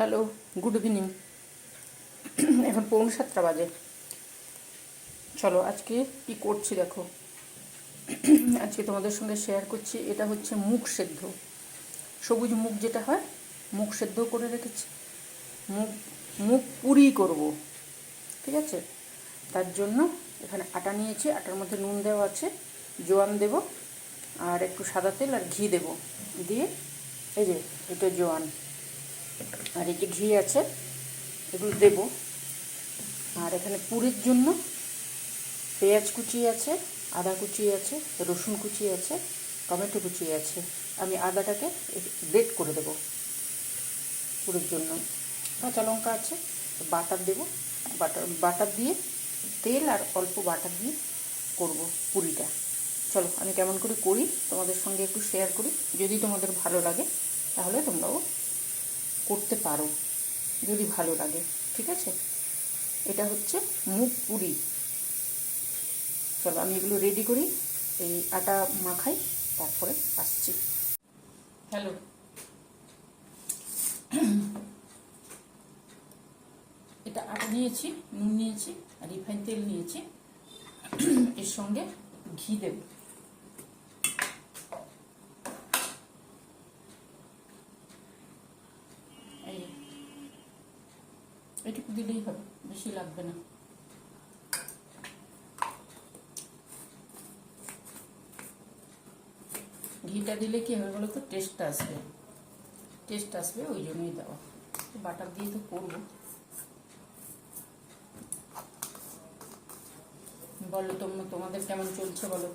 Hello good evening এখন পৌনে সাতটা বাজে। চলো, আজকে কি করছি দেখো। আজকে তোমাদের সঙ্গে শেয়ার করছি, এটা হচ্ছে মুখ সেদ্ধ। সবুজ মুখ যেটা হয় মুখ সেদ্ধ করে রেখেছি। মুখ মুখ পুরি করব। ঠিক আছে? তার জন্য এখানে আটা নিয়েছি, আটার মধ্যে নুন দেওয়া আছে, জোয়ান দেব, আর একটু সাদা তেল আর ঘি দেব। দিয়ে এই যে, এটা জোয়ান। আর এই যে ঘি আছে, এগুলো দেব। আর এখানে পুরির জন্য পেঁয়াজ কুচি আছে, আদা কুচি আছে, রসুন কুচি আছে, টমেটো কুচি আছে। আমি আদাটাকে গ্রেট করে দেব পুরির জন্য। কাঁচা লঙ্কা আছে, বাটার দেব। বাটার বাটার দিয়ে তেল আর অল্প বাটার দিয়ে করব পুরিটা। চলো, আমি কেমন করে করি, তোমাদের সঙ্গে একটু শেয়ার করি। যদি তোমাদের ভালো লাগে, তাহলে তোমরাও করতে পারো, যদি ভালো লাগে, ঠিক আছে? এটা হচ্ছে মুখ পুরি। চলো, আমি এগুলো রেডি করি, এই আটা মাখাই, তারপরে আসছি। হ্যালো এটা আটা নিয়েছি, নুন নিয়েছি, আর রিফাইন তেল নিয়েছি। এর সঙ্গে ঘি দেব এই এটুকু দিলেই হবে, বেশি লাগবে না। ঘিটা দিলে কি হবে বলো তো টেস্টটা আসবে। টেস্ট আসবে, ওই জন্যই দেওয়া। বাটার দিয়ে তো করব। বলো তোমরা তোমাদের কেমন চলছে বলো?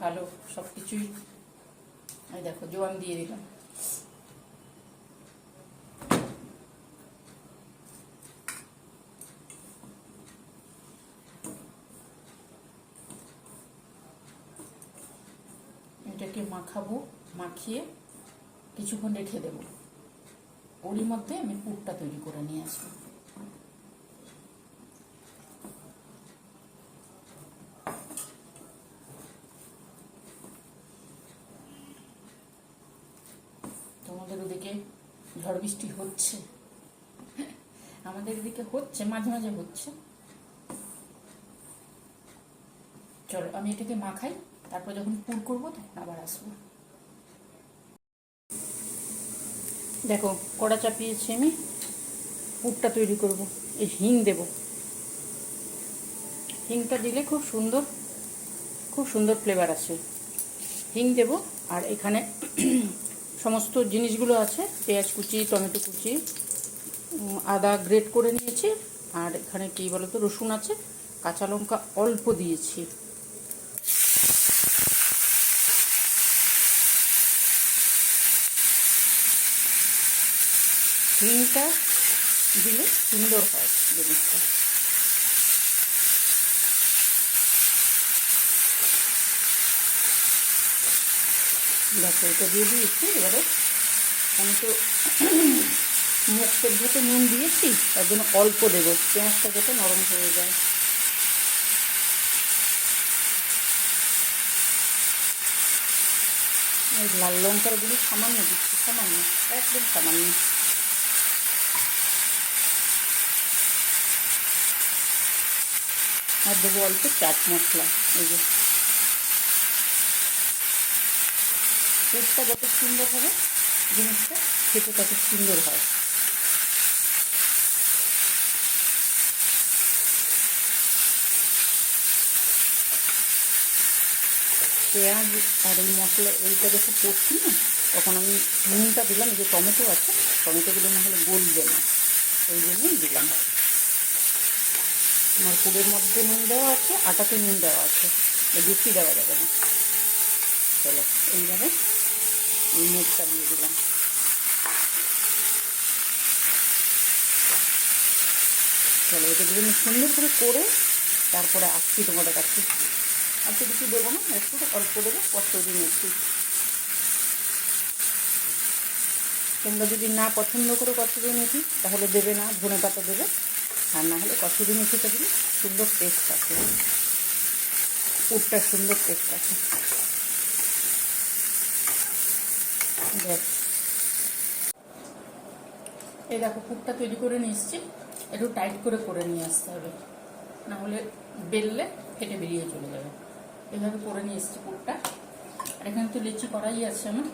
ভালো সব কিছুই দেখো, জোয়ান দিয়ে দিলাম এটাকে মাখাবো মাখিয়ে কিছুক্ষণ রেখে দেবো। ওরই মধ্যে আমি পুরটা তৈরি করে নিয়ে আসব। তোমাদের ওদিকে ঝড় বৃষ্টি হচ্ছে? আমাদের এদিকে হচ্ছে, মাঝে মাঝে হচ্ছে। চলো, আমি এটাকে মাখাই। তারপর যখন পুর করব, তখন আবার আসব। দেখো, কড়া চাপিয়েছি আমি, পুরটা তৈরি করব। এই হিং দেব। হিংটা দিলে খুব সুন্দর খুব সুন্দর ফ্লেভার আসে। হিং দেব, আর এখানে সমস্ত জিনিসগুলো আছে, পেঁয়াজ কুচি, টমেটো কুচি আদা গ্রেট করে নিয়েছি, আর এখানে কি বলতো, রসুন আছে, কাঁচা লঙ্কা অল্প দিয়েছি। হিংটা দিলে সুন্দর হয় জিনিসটা। দেখো, এটা দিয়ে দিয়েছি, এবারে আমি তো মুখ সবজিতে নুন দিয়েছি, তার জন্য অল্প দেবো, পেঁয়াজটা যাতে নরম হয়ে যায়। লাল লঙ্কার গুলি সামান্য দিচ্ছি, সামান্য, একদম সামান্য। আর দেবো অল্প চাট মশলা, এই যে। পেটটা যত সুন্দর হবে, জিনিসটা খেতে তত সুন্দর হয়। পেঁয়াজ আর এই মশলা, এইটা যখন করছি না, তখন আমি নুনটা দিলাম, এই যে টমেটো আছে, টমেটোগুলো না হলে গলবে না ওই জন্যই দিলাম। আমার পুরের মধ্যে নুন দেওয়া আছে, আটাতে নুন দেওয়া আছে। বেশি দেওয়া যাবে না। চলো এইভাবে এই মুখটা দিয়ে দিলাম। চলো এটাগুলো আমি সুন্দর করে করে তারপরে আসছি তোমাদের কাছে। আর তো কিছু দেবো না, একটু অল্প দেবো কষ্টদিন একটু তোমরা যদি না পছন্দ করো কষ্টদিন মেথি তাহলে দেবে না ধনে পাতা দেবে। আর না হলে কষ্টদিন মেথিটা দিলে সুন্দর টেস্ট আছে। পুরটা সুন্দর টেস্ট আছে। এই দেখো, পুরটা তৈরি করে নিয়ে এসেছি। একটু টাইট করে করে নিয়ে আসতে হবে। না হলে বেললে ফেটে বেরিয়ে চলে যাবে। এইভাবে করে নিয়ে এসেছি পুরটা। আর এখানে তো লিচি করাই আছে আমার।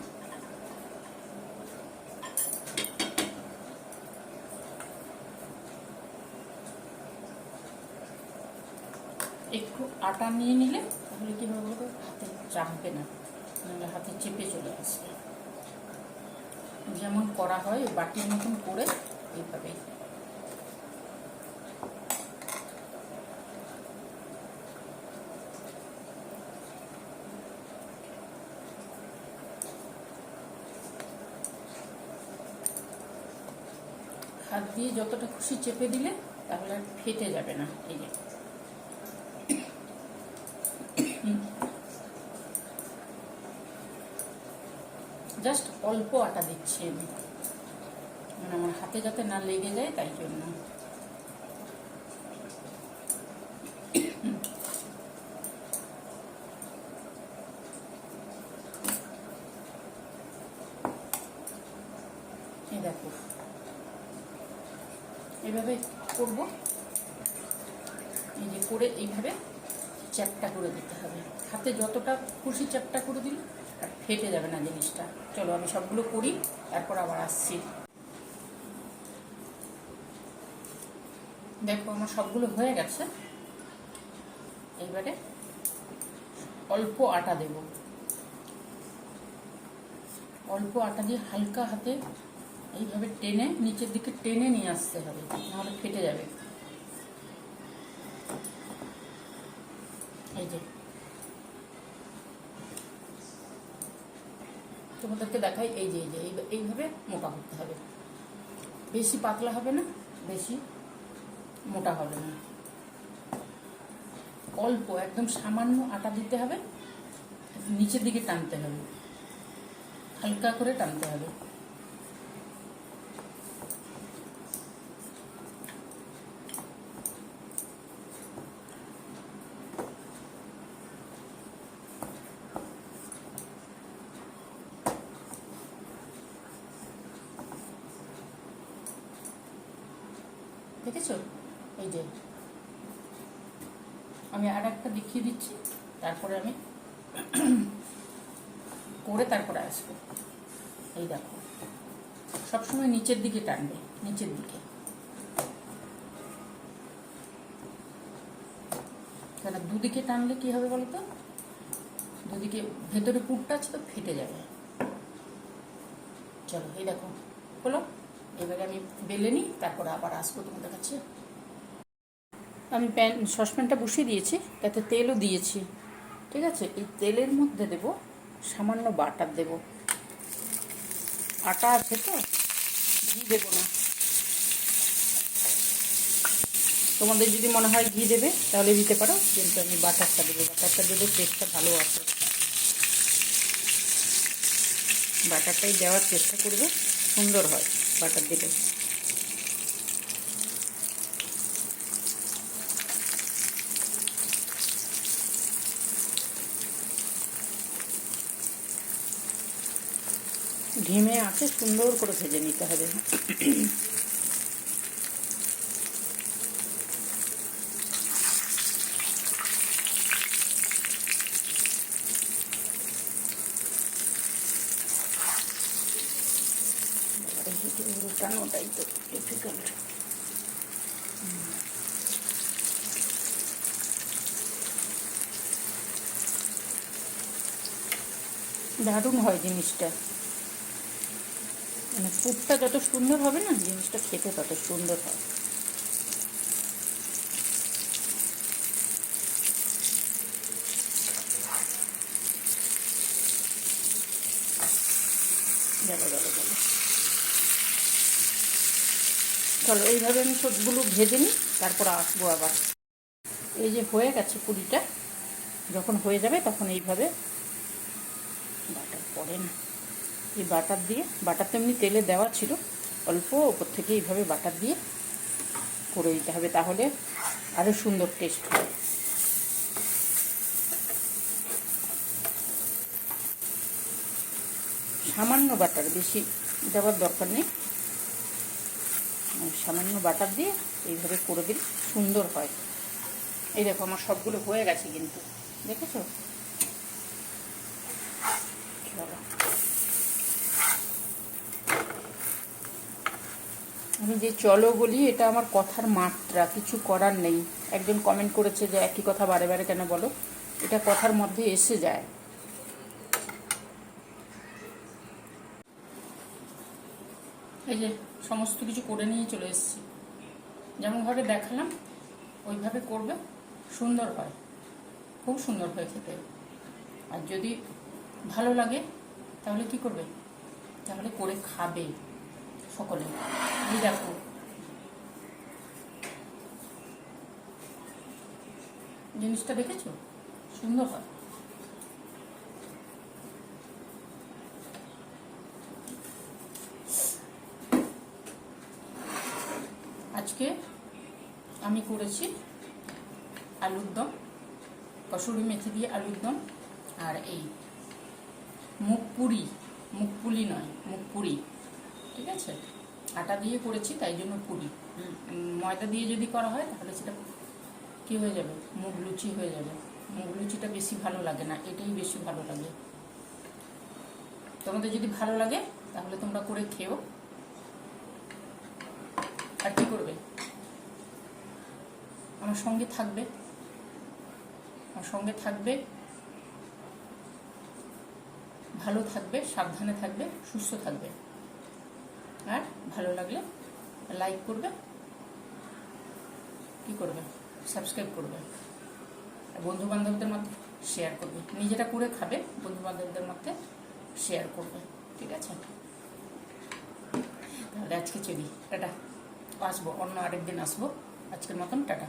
একটু আটা নিয়ে নিলে তাহলে কি হবে বলতো? হাতে চাপবে না, নাহলে হাতে চেপে চলে আসবে। যেমন করা হয়, বাটির মতন করে এইভাবে। হাত দিয়ে যতটা খুশি চেপে দিলে তাহলে আর ফেটে যাবে না, এই যে। অল্প আটা দিচ্ছি আমি। মানে আমার হাতে যাতে না লেগে যায়, তাই জন্য। দেখো। এইভাবে করব। এই যে করে এইভাবে চ্যাপটা করে দিতে হবে। হাতে যতটা খুশি চ্যাপটা করে দিলে ফেটে যাবে না জিনিসটা। চলো আমি সবগুলো করি, তারপর আবার আসছি। দেখো, আমার সবগুলো হয়ে গেছে। এইবারে অল্প আটা দেব। অল্প আটা দিয়ে হালকা হাতে এইভাবে টেনে, নিচের দিকে টেনে নিয়ে আসতে হবে নাহলে ফেটে যাবে। এই যে তোমাদেরকে দেখাই, এই যে এই যে এই- এইভাবে মোটা করতে হবে। বেশি পাতলা হবে না, বেশি মোটা হবে না। অল্প, একদম সামান্য আটা দিতে হবে, নিচের দিকে টানতে হবে। হালকা করে টানতে হবে। দেখেছ? এই যে। আমি আর একটা দেখিয়ে দিচ্ছি, তারপরে আমি করে তারপরে আসব। এই দেখো, সবসময় নিচের দিকে টানবে, নিচের দিকে। কেন দুদিকে টানলে কি হবে বলতো দুদিকে ভেতরে পুরটা আছে তো ফেটে যাবে। চলো, এই দেখো হলো এবারে আমি বেলে নিই, তারপরে আবার আসব তোমাদের কাছে। আমি প্যান সসপ্যানটা বসিয়ে দিয়েছি, তাতে তেলও দিয়েছি। ঠিক আছে, এই তেলের মধ্যে দেব সামান্য বাটার দেব। আটা আছে তো, ঘি দেবো না। তোমাদের যদি মনে হয় ঘি দেবে, তাহলে দিতে পারো, কিন্তু আমি বাটারটা দেবো, বাটারটা দিলে টেস্টটা ভালো আসে। বাটারটাই দেওয়ার চেষ্টা করবে, সুন্দর হয়। বাটার দিলে ঢিমে আছে সুন্দর করে ভেজে নিতে হবে। দারুণ হয় জিনিসটা। মানে পুরটা যত সুন্দর হবে না, জিনিসটা খেতে তত সুন্দর হয়। গেলো গেলো গেলো চলো, এইভাবে আমি সবগুলো ভেজে নিই, তারপর আসব আবার। এই যে হয়ে গেছে পুরিটা, যখন হয়ে যাবে তখন এইভাবে বাটার পড়ে না। এই বাটার দিয়ে, বাটার তো এমনি তেলে দেওয়া ছিল, অল্প ওপর থেকে এইভাবে বাটার দিয়ে করে দিতে হবে, তাহলে আরও সুন্দর টেস্ট হয় সামান্য বাটার, বেশি দেওয়ার দরকার নেই। সামান্য বাটার দিয়ে এইভাবে করে দিলে সুন্দর হয়। এই দেখো আমার সবগুলো হয়ে গেছে কিন্তু। দেখেছ? আমি যে চলো বলি, এটা আমার কথার মাত্রা, কিছু করার নেই। একজন কমেন্ট করেছে যে একই কথা বারে বারে কেন বলো? এটা কথার মধ্যে এসে যায়। এই যে সমস্ত কিছু করে নিয়ে চলে এসেছি। যেমনভাবে দেখালাম, ওইভাবে করবে, সুন্দর হয়। খুব সুন্দর হয় খেতে। আর যদি ভালো লাগে, তাহলে কি করবে? তাহলে করে খাবে সকলে। এই দেখো। জিনিসটা দেখেছ? সুন্দর হয়। আজকে আমি করেছি আলুর দম, কসুরি মেথি দিয়ে আলুর দম, আর এই মুগ পুরি, মুগ পুলি নয়, মুগ পুরি, ঠিক আছে? আটা দিয়ে করেছি, তাই জন্য পুরি। ময়দা দিয়ে যদি করা হয়, তাহলে সেটা কি হয়ে যাবে? মুগ লুচি হয়ে যাবে। মুগ লুচিটা বেশি ভালো লাগে না, এটাই বেশি ভালো লাগে। তোমাদের যদি ভালো লাগে, তাহলে তোমরা করে খেও। আর কি করবে? আমার সঙ্গে থাকবে। আমার সঙ্গে থাকবে। ভালো থাকবে, সাবধানে থাকবে, সুস্থ থাকবে। আর ভালো লাগলে লাইক করবে। কি করবে? সাবস্ক্রাইব করবে। আর বন্ধু বান্ধবদের মধ্যে শেয়ার করবে। নিজেরা করে খাবে বন্ধু বান্ধবদের মধ্যে শেয়ার করবে। ঠিক আছে? তাহলে আজকে চলি। টাটা। আসব, অন্য আরেকদিন আসব। আজকের মতন টাটা।